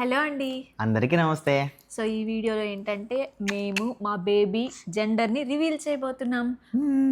Hello అండి. అందరికీ నమస్తే. సో ఈ వీడియోలో ఏంటంటే మేము మా బేబీ జెండర్ని రివీల్ చేయబోతున్నాం.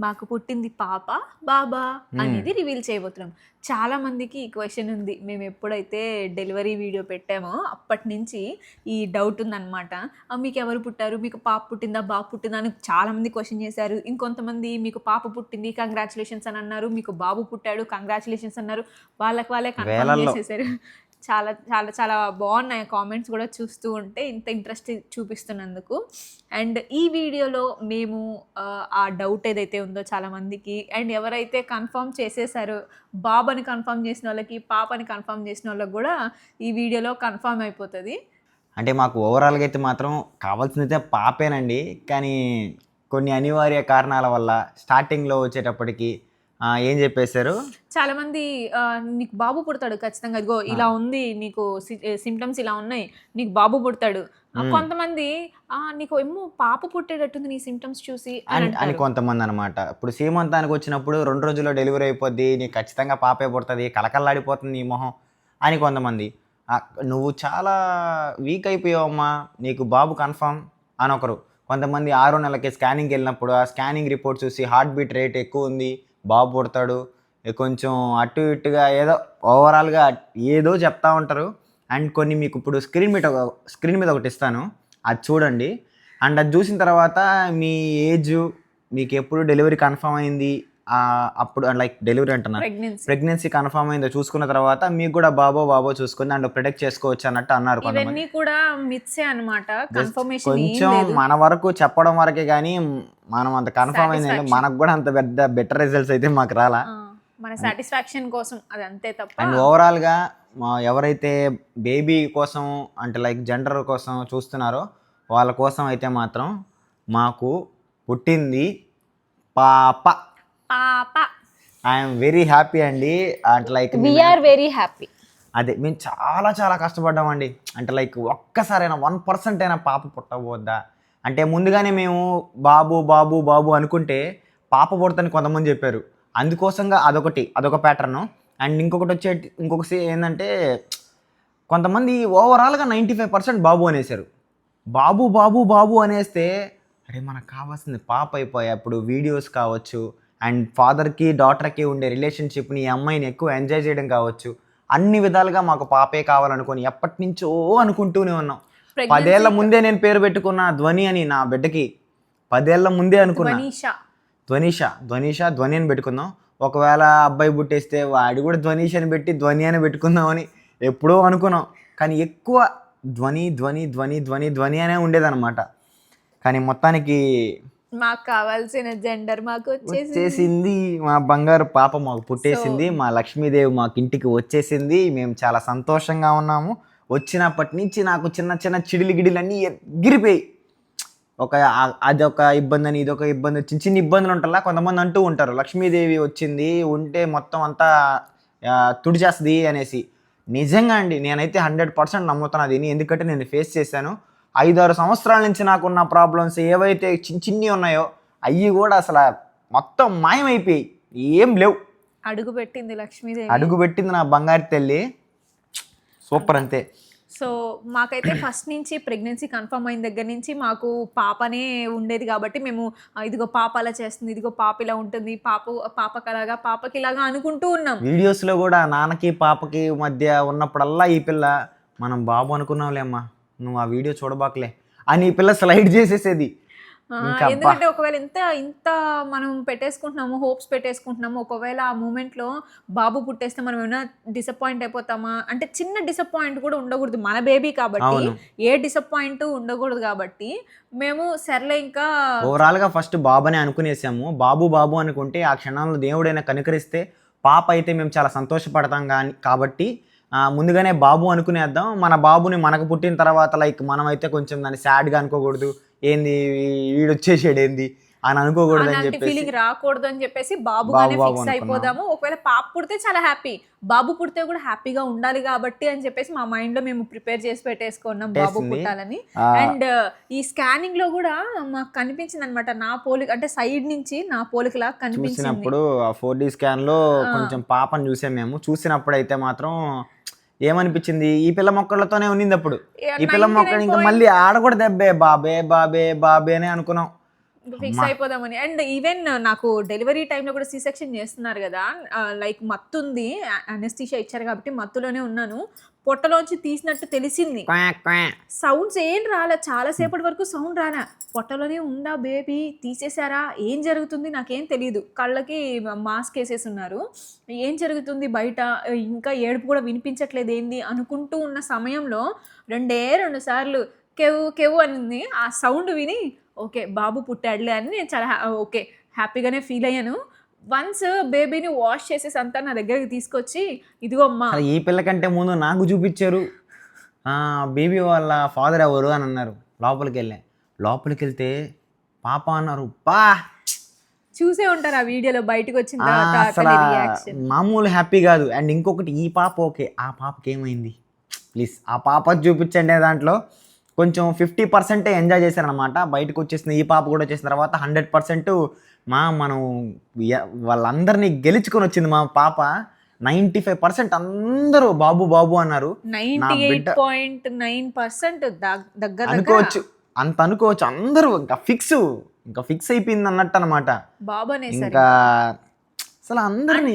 మాకు పుట్టింది పాప బాబా అనేది రివీల్ చేయబోతున్నాం. చాలా మందికి ఈ క్వశ్చన్ ఉంది. మేము ఎప్పుడైతే డెలివరీ వీడియో పెట్టామో అప్పటి నుంచి ఈ డౌట్ ఉందన్నమాట. "ఆ, మీకు ఎవరు పుట్టారు? మీకు పాప పుట్టిందా? బాబు పుట్టిందా? అని చాలా మంది క్వశ్చన్ చేశారు. ఇంకొంతమంది మీకు పాప పుట్టింది? కంగ్రాచులేషన్స్ అని అన్నారు. మీకు బాబు పుట్టాడు? కంగ్రాచులేషన్స్ అన్నారు. వాళ్ళకి వాళ్ళే కన్ఫర్మ్. చేసేసారు. చాలా చాలా చాలా బాగున్నాయి కామెంట్స్ కూడా చూస్తూ ఉంటే ఇంత ఇంట్రెస్ట్ చూపిస్తున్నందుకు. అండ్ ఈ వీడియోలో మేము ఆ, డౌట్ ఏదైతే ఉందో చాలామందికి అండ్ ఎవరైతే కన్ఫర్మ్ చేసేసారో బాబని కన్ఫర్మ్ చేసిన వాళ్ళకి పాపని కన్ఫర్మ్ చేసిన వాళ్ళకి కూడా ఈ వీడియోలో కన్ఫర్మ్ అయిపోతుంది. అంటే మాకు ఓవరాల్గా అయితే మాత్రం కావాల్సిందైతే అయితే పాపేనండి. కానీ కొన్ని అనివార్య కారణాల వల్ల స్టార్టింగ్లో వచ్చేటప్పటికి ఏం చెప్పేశారు? చాలా మంది నీకు బాబు పుడతాడు ఖచ్చితంగా. ఇదిగో ఇలా ఉంది నీకు సిమ్టమ్స్ ఇలా ఉన్నాయి నీకు బాబు పుడతాడు. కొంతమంది "ఆ, నీకు ఏమో పాప పుట్టేటట్టుంది నీ సిమ్టమ్స్ చూసి అని కొంతమంది అనమాట ఇప్పుడు సీమంతానికి వచ్చినప్పుడు రెండు రోజుల్లో డెలివరీ అయిపోద్ది నీకు ఖచ్చితంగా పాపే పుడుతుంది కలకల్లాడిపోతుంది నీ మొహం అని కొంతమంది. నువ్వు చాలా వీక్ అయిపోయావమ్మా నీకు బాబు కన్ఫర్మ్ అని ఒకరు. కొంతమంది ఆరో నెలకి స్కానింగ్కి వెళ్ళినప్పుడు ఆ స్కానింగ్ రిపోర్ట్ చూసి హార్ట్ బీట్ రేట్ ఎక్కువ ఉంది బాబు పుడతాడు. కొంచెం అటు ఇటుగా ఏదో ఓవరాల్గా ఏదో చెప్తా ఉంటారు. అండ్ కొన్ని మీకు ఇప్పుడు స్క్రీన్ మీద ఒక స్క్రీన్ మీద ఒకటి ఇస్తాను. అది చూడండి. అండ్ అది చూసిన తర్వాత మీ ఏజ్ మీకు ఎప్పుడు డెలివరీ కన్ఫర్మ్ అయింది? అప్పుడు లైక్ డెలివరీ అంటున్నారు. ప్రెగ్నెన్సీ. కన్ఫర్మ్ అయిందో చూసుకున్న తర్వాత మీకు కూడా బాబో బాబో చూసుకుని దాంట్లో ప్రొటెక్ట్ చేసుకోవచ్చు అన్నట్టు అన్నారు ఇవన్నీ కూడా మిత్సే ఏం కొంచెం మన వరకు చెప్పడం వరకే కానీ మనం అంత కన్ఫర్మ్ అయింది Satisfaction. మనకు కూడా అంత పెద్ద బెటర్ రిజల్ట్స్ అయితే మాకు రాలా. మన సాటిస్ఫాక్షన్ కోసం అది అంతే తప్ప అండ్ ఓవరాల్గా మా ఎవరైతే బేబీ కోసం అంటే లైక్ జెండర్ కోసం చూస్తున్నారో వాళ్ళ కోసం అయితే మాత్రం మాకు పుట్టింది పాప. పాప. ఐఎమ్ వెరీ హ్యాపీ అండి. అంటే లైక్ వీఆర్ వెరీ హ్యాపీ అదే మేము చాలా చాలా కష్టపడ్డామండి. అంటే లైక్ ఒక్కసారైనా వన్ పర్సెంట్ అయినా పాప పుట్టబోద్దా? అంటే ముందుగానే మేము బాబు బాబు బాబు అనుకుంటే పాప పుడతని కొంతమంది చెప్పారు. అందుకోసంగా అదొకటి అదొక ప్యాటర్న్ అండ్ ఇంకొకటి వచ్చే ఇంకొక ఏంటంటే కొంతమంది ఓవరాల్గా నైంటీ ఫైవ్ పర్సెంట్ బాబు అనేసారు బాబు బాబు బాబు అనేస్తే అరే మనకు కావాల్సింది పాప అయిపోయా ఇప్పుడు వీడియోస్ కావచ్చు అండ్ ఫాదర్కి డాటర్కి ఉండే రిలేషన్షిప్ని ఈ అమ్మాయిని ఎక్కువ ఎంజాయ్ చేయడం కావచ్చు అన్ని విధాలుగా మాకు పాపే కావాలనుకొని ఎప్పటి నుంచో అనుకుంటూనే ఉన్నాం. పదేళ్ళ ముందే నేను పేరు పెట్టుకున్న ధ్వని అని నా బిడ్డకి పదేళ్ళ ముందే అనుకున్నా. ధ్వనిష. ధ్వనిష ధ్వని అని పెట్టుకుందాం. ఒకవేళ అబ్బాయి పుట్టేస్తే వాడి కూడా ధ్వనిష అని పెట్టి ధ్వని అని పెట్టుకుందామని ఎప్పుడో అనుకున్నాం. కానీ ఎక్కువ ధ్వని ధ్వని ధ్వని ధ్వని ధ్వని అనే ఉండేదన్నమాట. కానీ మొత్తానికి మాకు కావాల్సిన జెండర్ మాకు వచ్చేసి వచ్చేసింది. మా బంగారు పాప మాకు పుట్టేసింది. మా లక్ష్మీదేవి మాకు ఇంటికి వచ్చేసింది. మేము చాలా సంతోషంగా ఉన్నాము. వచ్చినప్పటి నుంచి నాకు చిన్న చిన్న చిడిలి గిడిలు అన్నీ ఎగిరిపోయి ఒక అదొక ఇబ్బంది అని ఇదొక ఇబ్బంది చిన్న చిన్న ఇబ్బందులు ఉంటారా కొంతమంది అంటూ ఉంటారు లక్ష్మీదేవి వచ్చింది ఉంటే మొత్తం అంతా తుడిచేస్తుంది అనేసి. నిజంగా అండి నేనైతే హండ్రెడ్ పర్సెంట్ నమ్ముతాను అది ఎందుకంటే నేను ఫేస్ చేశాను. ఐదారు సంవత్సరాల నుంచి నాకున్న ప్రాబ్లమ్స్ ఏవైతే చిన్న చిన్ని ఉన్నాయో అవి కూడా అసలు మొత్తం మాయమైపోయాయి. ఏం లేవు. అడుగు పెట్టింది లక్ష్మీదేవి. అడుగు పెట్టింది నా బంగారు తల్లి. సూపర్ అంతే సో మాకైతే ఫస్ట్ నుంచి ప్రెగ్నెన్సీ కన్ఫర్మ్ అయిన దగ్గర నుంచి మాకు పాపనే ఉండేది కాబట్టి మేము "ఆ, ఇదిగో పాప అలా చేస్తుంది ఇదిగో పాప ఇలా ఉంటుంది పాప పాపకలాగా పాపకి ఇలాగా అనుకుంటూ ఉన్నాం వీడియోస్లో కూడా నాన్నకి పాపకి మధ్య ఉన్నప్పుడల్లా ఈ పిల్ల మనం బాబు అనుకున్నాంలేమ్మా నువ్వు ఆ వీడియో చూడబాకలే అని ఈ పిల్ల స్లైడ్ చేసేసేది. ఎందుకంటే ఒకవేళ ఇంత ఇంత మనం పెట్టేసుకుంటున్నాము హోప్స్ పెట్టేసుకుంటున్నాము ఒకవేళ ఆ మూమెంట్లో బాబు పుట్టేస్తే మనం ఏమైనా డిసప్పాయింట్ అయిపోతామా? అంటే చిన్న డిసప్పాయింట్ కూడా ఉండకూడదు. మన బేబీ కాబట్టి ఏ డిసప్పాయింట్ ఉండకూడదు కాబట్టి మేము సర్లే ఇంకా ఓవరాల్గా ఫస్ట్ బాబునే అనుకునేసాము. బాబు బాబు అనుకుంటే ఆ క్షణంలో దేవుడైనా కనుకరిస్తే పాప అయితే మేము చాలా సంతోషపడతాం కానీ కాబట్టి ముందుగానే బాబు అనుకునేద్దాం. మన బాబుని మనకు పుట్టిన తర్వాత లైక్ మనం అయితే కొంచెం దాన్ని సాడ్గా అనుకోకూడదు. ఏంది వీడు వచ్చేసాడు ఏంది అని అనుకోకూడదు అని చెప్పేసి. ఫీలింగ్ రాకూడదు అని చెప్పేసి బాబు ఫిక్స్. అయిపోదాము. ఒకవేళ పాప పుడితే చాలా హ్యాపీ బాబు పుడితే కూడా హ్యాపీగా ఉండాలి కాబట్టి అని చెప్పేసి మా మైండ్లో మేము ప్రిపేర్ చేసి పెట్టేసుకున్నాం బాబు. పుట్టాలని. అండ్ ఈ స్కానింగ్లో కూడా మాకు కనిపించింది అనమాట నా పోలిక అంటే సైడ్ నుంచి నా పోలికలా కనిపించింది. చూసినప్పుడు ఆ ఫోర్ డి స్కాన్లో. కొంచెం పాపను చూసాం మేము. చూసినప్పుడు అయితే మాత్రం ఏమనిపించింది? ఈ పిల్ల మొక్కలతోనే ఉన్నింది అప్పుడు ఈ పిల్ల 99 మొక్కలు ఇంకా మళ్ళీ ఆడ కూడా దెబ్బే బాబే బాబే బాబే అని అనుకున్నాం. ఫిక్స్ అయిపోదామని. అండ్ ఈవెన్ నాకు డెలివరీ టైంలో కూడా సి సెక్షన్ చేస్తున్నారు కదా. లైక్ మత్తు ఉంది అనెస్థీషియా ఇచ్చారు కాబట్టి మత్తులోనే ఉన్నాను. పొట్టలోంచి తీసినట్టు తెలిసింది. సౌండ్స్ ఏం రాలే? చాలా సేపటి వరకు సౌండ్ రాలే. పొట్టలోనే ఉందా బేబీ? తీసేశారా? ఏం జరుగుతుంది? నాకేం తెలియదు కళ్ళకి మాస్క్ వేసేసి ఉన్నారు ఏం జరుగుతుంది బయట? ఇంకా ఏడుపు కూడా వినిపించట్లేదు ఏంది? అనుకుంటూ ఉన్న సమయంలో రెండే రెండు సార్లు కెవ్వు కెవ్వు అనింది. ఆ సౌండ్ విని ఓకే బాబు పుట్టాడులే అని నేను చాలా ఓకే హ్యాపీగానే ఫీల్ అయ్యాను. వన్స్ బేబీని వాష్ చేసేసి అంతా నా దగ్గరికి తీసుకొచ్చి ఇదిగో అమ్మా. ఈ పిల్ల కంటే ముందు నాకు చూపించారు. బేబీ వాళ్ళ ఫాదర్ ఎవరు అని అన్నారు. లోపలికి వెళ్ళా. లోపలికి వెళ్తే పాప అన్నారు పా చూసే ఉంటారు ఆ వీడియోలో బయటకు వచ్చిన తర్వాత మామూలు హ్యాపీ కాదు. అండ్ ఇంకొకటి ఈ పాప ఓకే ఆ పాపకి ఏమైంది? ప్లీజ్ ఆ పాప చూపించండి దాంట్లో కొంచెం ఫిఫ్టీ పర్సెంటే ఎంజాయ్ చేశారనమాట బయటకు వచ్చేసిన ఈ పాప కూడా వచ్చేసిన తర్వాత హండ్రెడ్ పర్సెంట్ మా మనం వాళ్ళందరినీ గెలుచుకొని వచ్చింది మా పాప నైంటీ ఫైవ్ పర్సెంట్ అందరూ బాబు బాబు అన్నారు. నైన్టీ పాయింట్ నైన్ పర్సెంట్ దగ్గర అనుకోవచ్చు. అంత అనుకోవచ్చు. అందరూ ఇంకా ఫిక్స్ ఇంకా ఫిక్స్ అయిపోయింది అన్నట్టు అనమాట బాబు ఇంకా అసలు అందరినీ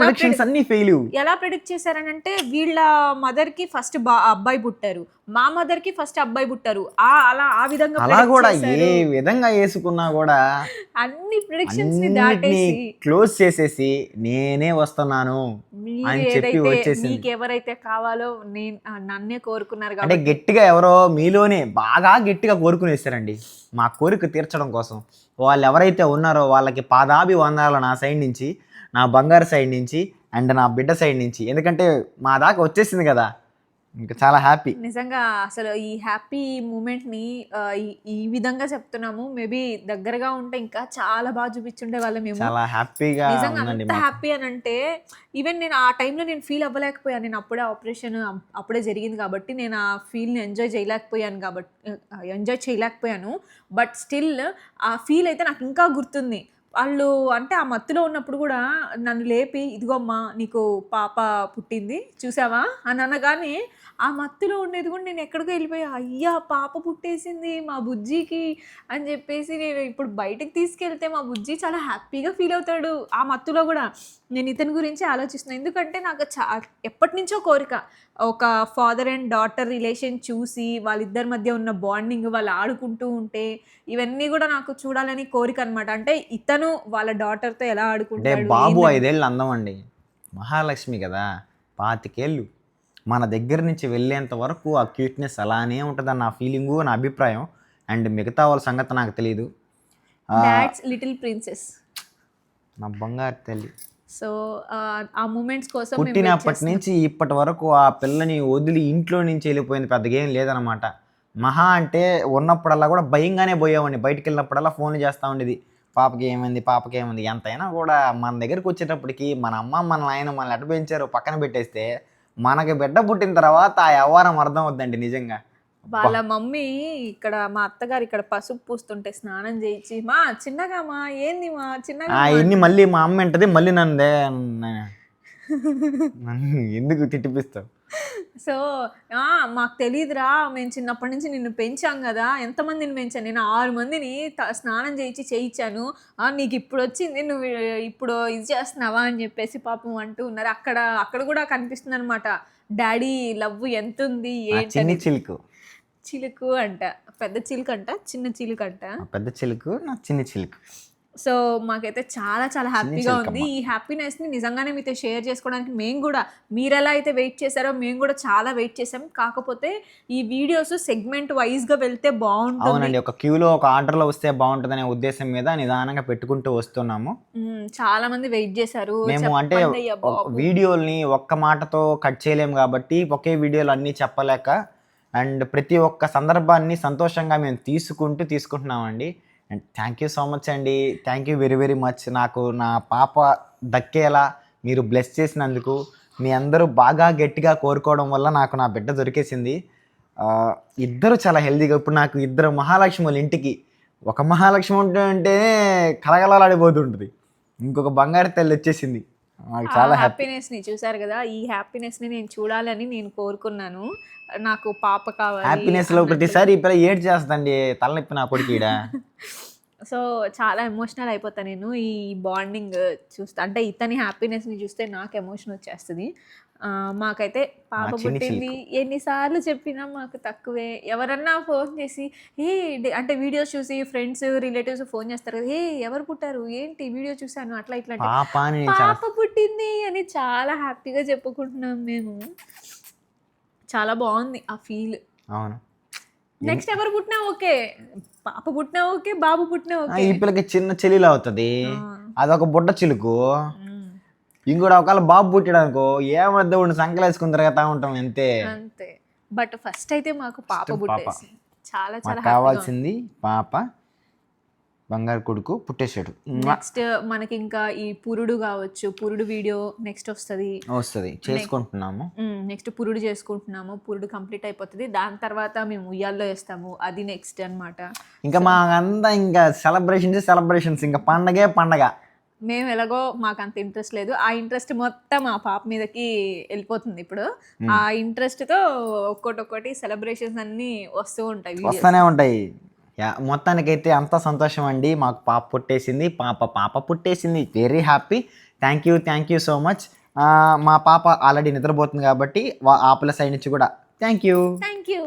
ప్రొడిక్షన్స్ అన్ని ఫెయిల్ ఎలా ప్రిడిక్ట్ చేశారనంటే వీళ్ళ మదర్కి ఫస్ట్ అబ్బాయి పుట్టారు. మా మదర్కి ఫస్ట్ అబ్బాయి పుట్టారు. ఆ అలా ఆ విధంగా అలా కూడా. ఏ విధంగా వేసుకున్నా కూడా అన్ని ప్రిడిక్షన్స్ని అన్నిటినీ దాటేసి క్లోజ్ చేసేసి నేనే వస్తున్నాను అని చెప్పి ఏదైతే వచ్చేసింది. మీకు ఎవరైతే కావాలో నేను నన్నే కోరుకున్నారు అంటే గట్టిగా ఎవరో మీలోనే బాగా గట్టిగా కోరుకునేస్తారండి మా కోరిక తీర్చడం కోసం. వాళ్ళు ఎవరైతే ఉన్నారో వాళ్ళకి పాదాభి వందాలు నా సైడ్ నుంచి నా బంగారు సైడ్ నుంచి అండ్ నా బిడ్డ సైడ్ నుంచి. ఎందుకంటే మా దాకా వచ్చేసింది కదా. ఇంకా చాలా హ్యాపీ నిజంగా అసలు ఈ హ్యాపీ మూమెంట్ని ఈ- విధంగా చెప్తున్నాము. మేబీ దగ్గరగా ఉంటే ఇంకా చాలా బాగా చూపించుండే వాళ్ళం మేము చాలా హ్యాపీగా నిజంగా అంత. హ్యాపీ అని అంటే ఈవెన్ నేను ఆ టైంలో నేను ఫీల్ అవ్వలేకపోయాను. నేను అప్పుడే ఆపరేషన్ అప్పుడే జరిగింది కాబట్టి నేను ఆ ఫీల్ని ఎంజాయ్ చేయలేకపోయాను కాబట్టి ఎంజాయ్ చేయలేకపోయాను. బట్ స్టిల్ ఆ ఫీల్ అయితే నాకు ఇంకా గుర్తుంది. వాళ్ళు అంటే ఆ మత్తులో ఉన్నప్పుడు కూడా నన్ను లేపి ఇదిగో అమ్మా నీకు పాప పుట్టింది చూసావా? అని అనగానే ఆ మత్తులో ఉండేది కూడా నేను ఎక్కడికో వెళ్ళిపోయా. అయ్యా పాప పుట్టేసింది మా బుజ్జికి అని చెప్పేసి నేను ఇప్పుడు బయటకు తీసుకెళ్తే మా బుజ్జి చాలా హ్యాపీగా ఫీల్ అవుతాడు ఆ మత్తులో కూడా. నేను ఇతని గురించి ఆలోచిస్తున్నాను ఎందుకంటే నాకు చా ఎప్పటి నుంచో కోరిక ఒక ఫాదర్ అండ్ డాటర్ రిలేషన్ చూసి వాళ్ళిద్దరి మధ్య ఉన్న బాండింగ్ వాళ్ళు ఆడుకుంటూ ఉంటే ఇవన్నీ కూడా నాకు చూడాలని కోరిక అనమాట అంటే ఇతను వాళ్ళ డాటర్తో ఎలా ఆడుకుంటాడు బాబు. ఐదేళ్ళు అందం అండి. మహాలక్ష్మి కదా పాతికేళ్ళు. మన దగ్గర నుంచి వెళ్ళేంత వరకు ఆ క్యూట్నెస్ అలానే ఉంటుందని నా ఫీలింగు నా అభిప్రాయం. అండ్ మిగతా వాళ్ళ సంగతి నాకు తెలియదు లిటిల్ ప్రిన్సెస్ నా బంగారు తల్లి. సో ఆ మూమెంట్స్ కోసం పుట్టినప్పటి. నుంచి ఇప్పటి వరకు ఆ పిల్లని వదిలి ఇంట్లో నుంచి వెళ్ళిపోయింది పెద్దగా ఏం లేదనమాట మహా అంటే ఉన్నప్పుడల్లా కూడా భయంగానే పోయేవాడిని. బయటికి వెళ్ళినప్పుడల్లా ఫోన్లు చేస్తూ ఉండేది. పాపకి ఏమైంది? పాపకి ఏమైంది? ఎంతైనా కూడా మన దగ్గరికి వచ్చేటప్పటికి మన అమ్మ మన నాయన మనల్ని ఎట్ట పెంచారు. పక్కన పెట్టేస్తే మనకి బిడ్డ పుట్టిన తర్వాత ఆ వ్యవహారం అర్థం అవుద్దండి నిజంగా వాళ్ళ మమ్మీ ఇక్కడ మా అత్తగారు ఇక్కడ పసుపు పూస్తుంటే స్నానం చేయించి మా చిన్నగా మా ఏంది మా చిన్నగా ఆ మా?" ఎన్ని మళ్ళీ మా అమ్మ ఏంటది మళ్ళీ నన్ను ఎందుకు తిట్టిపిస్తావు సో "ఆ, మాకు తెలియదురా మేము చిన్నప్పటి నుంచి నిన్ను పెంచాం కదా ఎంతమందిని పెంచాను? నేను ఆరు మందిని స్నానం చేయించి చేయించాను. "ఆ, నీకు ఇప్పుడు వచ్చింది నువ్వు ఇప్పుడు ఇది చేస్తున్నావా అని చెప్పేసి పాపం అంటూ ఉన్నారు. అక్కడ అక్కడ కూడా కనిపిస్తుంది అనమాట డాడీ లవ్ ఎంత ఉంది ఏంటి చిలుకు. చిలుకు అంట. పెద్ద చిలుకు అంట చిన్న చిలుకు అంట. పెద్ద చిలుకు నా చిన్ని చిలుకు. సో మాకైతే చాలా చాలా హ్యాపీగా. ఉంది. ఈ హ్యాపీనెస్ని నిజంగానే మీతో షేర్ చేసుకోవడానికి మేము కూడా మీరు ఎలా అయితే వెయిట్ చేశారో మేము కూడా చాలా వెయిట్ చేసాం కాకపోతే ఈ వీడియోస్ సెగ్మెంట్ వైజ్గా వెళ్తే బాగుంటుంది. అవునండి. ఒక క్యూలో ఒక ఆర్డర్లో వస్తే బాగుంటుందనే ఉద్దేశం మీద నిదానంగా పెట్టుకుంటూ వస్తున్నాము. చాలా మంది వెయిట్ చేశారు. మేము అంటే. వీడియోల్ని ఒక్క మాటతో కట్ చేయలేము కాబట్టి ఒకే వీడియోలు అన్నీ చెప్పలేక అండ్ ప్రతి ఒక్క సందర్భాన్ని సంతోషంగా మేము తీసుకుంటూ తీసుకుంటున్నామండి. And thank you so much అండి. Thank you very very much. నాకు నా పాప దక్కేలా మీరు బ్లెస్ చేసినందుకు మీ అందరూ బాగా గట్టిగా కోరుకోవడం వల్ల నాకు నా బిడ్డ దొరికేసింది. ఇద్దరు చాలా హెల్తీగా ఇప్పుడు నాకు ఇద్దరు మహాలక్ష్మి వాళ్ళ ఇంటికి ఒక మహాలక్ష్మి ఉంటే కలగలలాడిపోతుంటుంది ఇంకొక బంగారు తల్లి వచ్చేసింది. నాకు చాలా హ్యాపీ హ్యాపీనెస్ని చూసారు కదా ఈ హ్యాపీనెస్ని నేను చూడాలని నేను కోరుకున్నాను. నాకు పాప కావాలి హ్యాపీనెస్లో ప్రతిసారి పిల్ల ఏడ్ చేస్తుందండి తలనొప్పి నా కొడుకు సో చాలా ఎమోషనల్ అయిపోతా నేను ఈ బాండింగ్ చూస్తే అంటే ఇతని హ్యాపీనెస్ని చూస్తే నాకు ఎమోషన్ వచ్చేస్తుంది. మాకైతే పాప పుట్టింది ఎన్నిసార్లు చెప్పినా మాకు తక్కువే. ఎవరన్నా ఫోన్ చేసి ఏ అంటే వీడియోస్ చూసి ఫ్రెండ్స్ రిలేటివ్స్ ఫోన్ చేస్తారు కదా ఏ ఎవరు పుట్టారు? ఏంటి? వీడియో చూసాను అట్లా ఇట్లా పాప పుట్టింది అని చాలా హ్యాపీగా చెప్పుకుంటున్నాం మేము. చాలా బాగుంది ఆ ఫీల్. అవును. నెక్స్ట్ ఎవరు పుట్టినా ఓకే. పాప పుట్టినా ఓకే బాబు పుట్టినా ఓకే. ఈ పిల్లకి చిన్న చెల్లిలా అవుతుంది. అదొక బుడ్డ చిలుకు. ఇంకోటి ఒకవేళ బాబు పుట్టాడు అనుకో ఏమద్ద ఉండి సంకలేసుకుని తిరగతా ఉంటాం అంతే. అంతే. బట్ ఫస్ట్ అయితే మాకు పాప పాప. పుట్టేసి చాలా చాలా కావాల్సింది పాప బంగారు కొడుకు పుట్టేశాడు. నెక్స్ట్ మనకి ఇంకా ఈ పురుడు కావచ్చు పురుడు వీడియో నెక్స్ట్ వస్తుంది. వస్తుంది. చేసుకుంటున్నాము. నెక్స్ట్ పురుడు చేసుకుంటున్నాము. పురుడు కంప్లీట్ అయిపోతుంది. దాని తర్వాత మేము ఉయ్యాల్లో వేస్తాము. అది నెక్స్ట్ అన్నమాట. ఇంకా మా అంతా ఇంకా సెలబ్రేషన్స్ సెలబ్రేషన్స్ ఇంకా పండగే పండగ. మేము ఎలాగో మాకు అంత ఇంట్రెస్ట్ లేదు. ఆ ఇంట్రెస్ట్ మొత్తం ఆ పాప మీదకి వెళ్ళిపోతుంది ఇప్పుడు. ఆ ఇంట్రెస్ట్తో ఒక్కొక్కటి ఒక్కటి సెలబ్రేషన్స్ అన్ని వస్తూ ఉంటాయి. వస్తూనే ఉంటాయి. మొత్తానికైతే అంత సంతోషం అండి మాకు పాప పుట్టేసింది. పాప పాప పుట్టేసింది. Very happy thank you thank you so much మా పాప ఆల్రెడీ నిద్రపోతుంది కాబట్టి వా- ఆ పిల్ల సైడ్ నుంచి కూడా థ్యాంక్ యూ థ్యాంక్ యూ